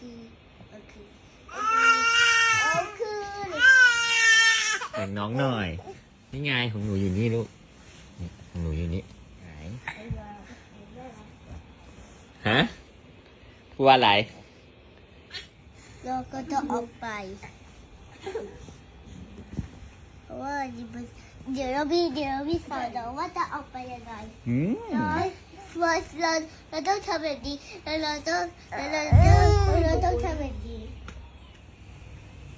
คือเอาคือเอาคือแต่งน้องหน่อย นี่ไงของหนูอยู่นี่ลูกนี่ของหนูอยู่นี่ไหนไอ้บ้าไอ้บ้าฮะพูดว่าอะไร เราก็จะออกไปเพราะว่าเดี๋ยวเราพี่เดี๋ยวเราพี่สอนเราว่าจะออกไปยังไงอืมเราเราเราเราต้องทำแบบนี้แล้วเราต้องแล้วเราต้องเราต้องทำแบบนี้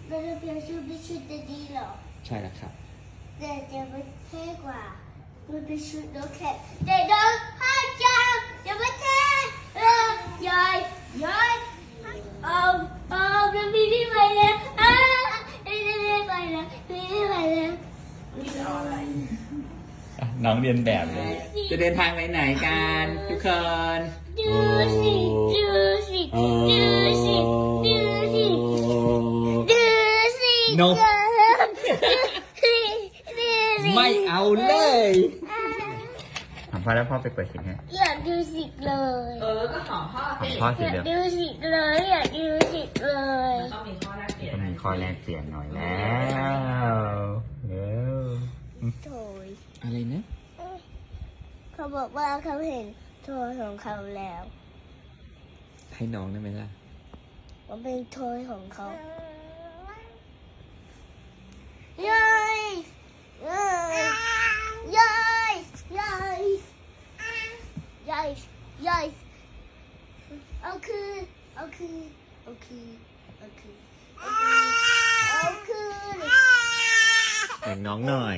เราจะเพียงชื่อไม่ชื่อจะดีหรอ ใช่แล้วครับแต่จะไม่เท่กว่ามันเป็นชุดนกแขกแต่น้องห้าเจ้าจะไม่เท่เออยายยายเอาเอาแล้วพี่พี่ไปแล้วอ่าพี่พี่ไปแล้วพี่พี่ไปแล้วอะน้องเรียนแบบเลย จะเดินทางไปไหนกันทุกคนดูสิดูสิดูสิดูสิดูสิ นก ดูสิดูสิ ไม่เอาเลยถาม พ่อแล้วพ่อไปเปิดเสียงให้อยากดูสิเลยเออก็หอมพ่อของสิพ่อสีอยาเหกลืองดูสิเลยอยากดูสิเลยมันต้องมีข้อแรกเปลี่ยนต้องมีข้อแรกเปลี่ยนหน่อยแล้วเร็วโถยอะไรนะเขาบอกว่าเขาเห็นโทยของเขาแล้วให้น้องได้ไหมล่ะ ว่าเป็นโทยของเขาเย้ยเย้ยเย้ยเย้ยเย้ยเย้ยเอาคือเอาคือเอาคือเอาคือเอาคือแต่งน้องหน่อย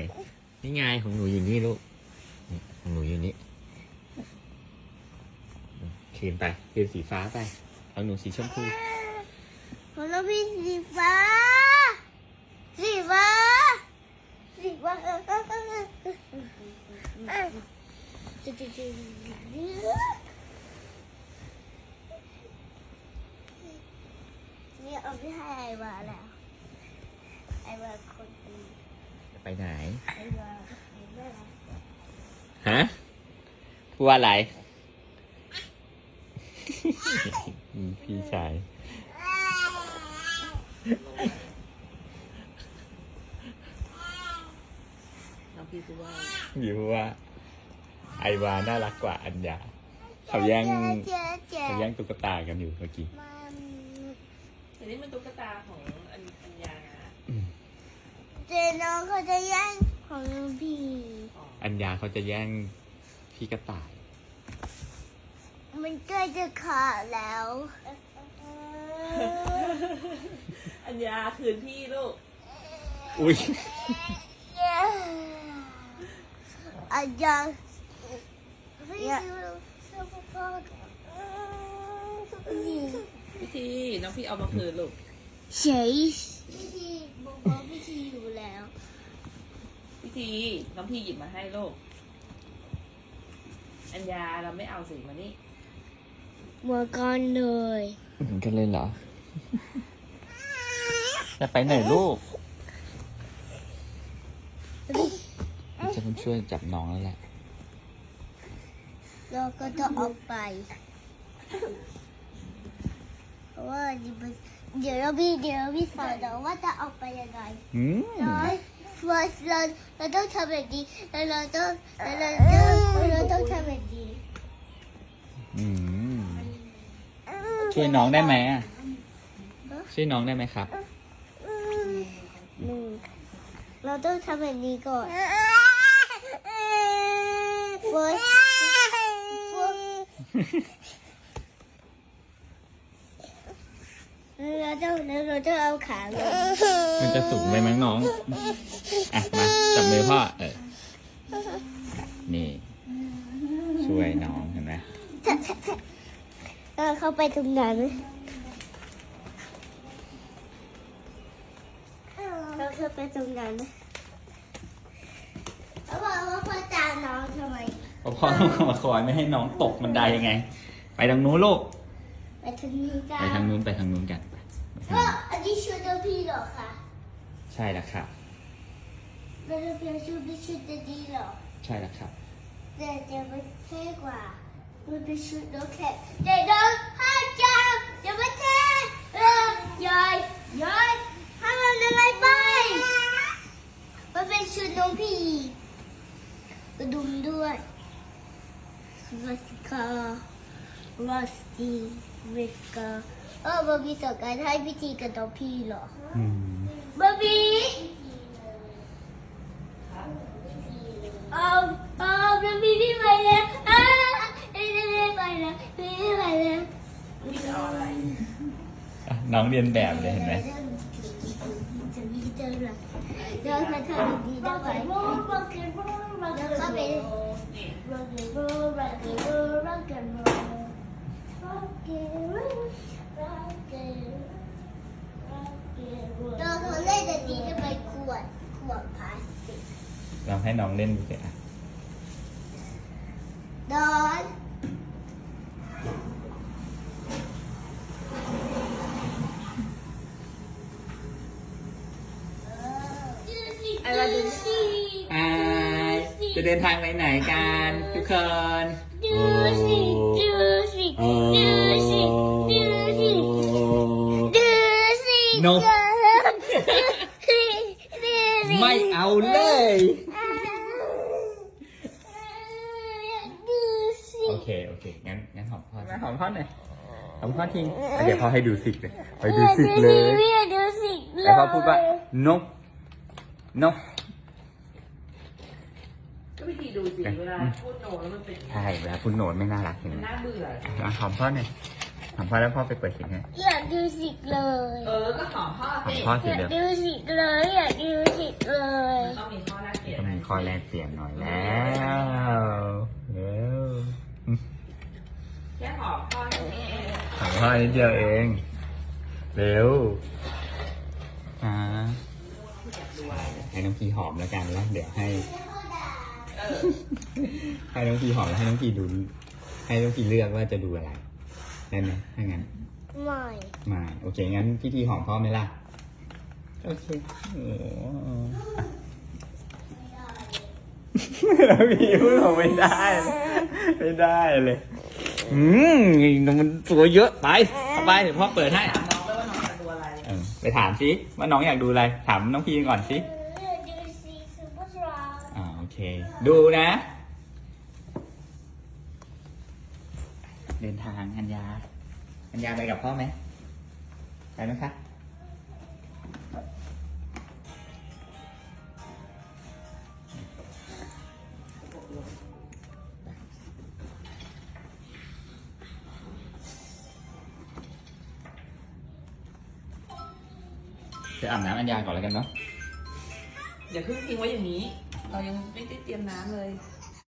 นี่ไงของหนูอยู่นี่ลูกนี่ของหนูอยู่นี่คืนไปคืนสีฟ้าไปของหนูสีชมพูของเราพี่สีฟ้า สีฟ้า สีฟ้าจะจะจะ นี่เอาไปให้ไอวาแล้ว ไอวาคนดีจะไปไหน ไอวาไอวาฮะพูดว่าอะไร พี่ชาย น้องพี่พูดว่าพี่พูดว่า ไอวาน่ารักกว่าอัญญาเขาแย่งเจ๊เจ๊เขาแย่งตุ๊กตากันอยู่เมื่อกี้มัน แต่นี่มันตุ๊กตาของอัญอัญญานะเจ๊น้องเขาจะแย่งของพี่อ๋ออัญญาเขาจะแย่งพี่กระต่าย มันใกล้จะขาดแล้วอัญญาคืนพี่ลูก อุ้ย อาจารย์เนี่ย พี่ทีน้องพี่เอามาคืนลูกเฉยพี่ทีบอกว่าพี่ทีอยู่แล้วพี่ทีน้องพี่หยิบมาให้ลูกอัญญาเราไม่เอาสีมานี่หมดกันเลยเหมือนกันเลยเหรอ จะไปไหนลูกจะต้องช่วยจับน้องแล้วแหละ เราก็จะออกไปเพราะ ว่าเดี๋ยวเราพี่เดี๋ยวเราพี่สอนเราว่าจะออกไปยังไงอืมเราเราเราเราต้องทำแบบนี้แล้วเราต้องแล้วเราต้องเราต้องทำแบบนี้อืมช่วยน้องได้ไหมอะช่วยน้องได้ไหมครับหนึ่งเราต้องทำแบบนี้ก่อนโฟยโฟย เราต้องเราต้องเอาขาลงมันจะสูงไปมั้งน้อง อะ มาจับมือพ่อ เออ นี่ ช่วยน้องเห็นไหมเราเข้าไปตรงนั้นเราเข้าไปตรงนั้นแล้วบอกว่าพ่อตามน้องทำไมเพราะพ่อต้องมาคอยไม่ให้น้องตกบันไดยังไง ไปทางนู้นลูก ไปทางนี้กัไปนทางนู้นไปทางนู้นกันไปทาง ก็อันนี้ชุดเดพี่หรอคะใช่แล้วครับเราเพียงชุดพี่ชุดจะดีหรอใช่แล้วครับแต่จะไม่เท่กว่ามันเป็นชุดนกแคกแต่ดองห้าเจ้าจะไม่เท่เออยอยยอยห้ามมันอะไรไปมันเป็นชุดน้องพีกระดุมด้วยวัสกาวัสดีเวกา เออบาร์บี้สอนการให้พิธีกับน้องพี่เหรออืมบาร์บี้เอาเอาบาร์บี้พี่ไปแล้วอ้าไม่ได้ไปแล้วไม่ได้ไปแล้วพี่จะเอาอะไรอะน้องเรียนแบบเลยเห็นไหมจะมีเจอเลยเดี๋ยวจะทำดีๆได้ไหมแล้วก็ไปนี่ rock and roll rock and roll rock and roll rock and roll rock and roll ตอนเขาเล่นดนตรีจะไปขวดขวดพลาสติก ลองให้น้องเล่นดูสิอะดอนอะไรดูสิอ่าจะเดินทางไปไหนกันทุกคน ดูสิดูสิโอ้ดูสิดูสิดูสิ นก ดูสิดูสิ ไม่เอาเลย ดูสิ โอ เคโอเคงั้นงั้นหอมพ่อนะหอมพ่อหน่อยหอมพ่อทิ้งอะเดี๋ยวพ่อให้ดูสิกเลยไปดูสิกเลยไม่อยากดูสิเลยแล้วพ่อพูดว่านกนก ก็วิธีดูสิเวลาพูดโนแล้วมันเป็นใช่เวลาพูดโหนดไม่น่ารักเห็นมันไหมน่าเบื่อ อะหอมพ่อหน่อยหอมพ่อแล้วพ่อไปเปิดเสียงให้อยากดูสิเลยเออ ก็หอมพ่อหอสิมพ่ออสิยากเดี๋ยวดูสิเลยอยากดูสิเลยมันต้องมีข้อแรกเปลี่ยนต้องมีข้อแรกเปลี่ยนหน่อยแล้วเร็ว แค่หอมพ่อแค่นี้เอง หอมพ่อนิดเดียวเอง เร็วอ่าอยากดูอะไรให้น้องพีหอมแล้วกันแล้วเดี๋ยวให้เออให้น้องพีหอมแล้วให้น้องพีดู ให้น้องพีเลือกว่าจะดูอะไรได้ไหมถ้างั้นไม่มาโอเคงั้นพี่ทีหอมพ่อไหมล่ะโอเคโอ้แล้วพี่พูดผมไม่ได้ ไม่ได้เลย อืมมันตัวเยอะไปเอาไปเดี๋ยวพ่อเปิดให้ถามน้องด้วยว่าน้องอยากดูอะไรเออไปถามสิว่าน้องอยากดูอะไร ถามน้องพีก่อนสิอยากดูสิซูเปอร์สตาร์อ่าโอเค ดูนะ เดินทางอัญญาอัญญาไปกับพ่อไหมไปไหมคะ จะอาบน้ำอัญญาก่อนแล้วกันเนาะ อย่าเพิ่งทิ้งไว้อย่างนี้ เรายังไม่ได้เตรียมน้ำเลย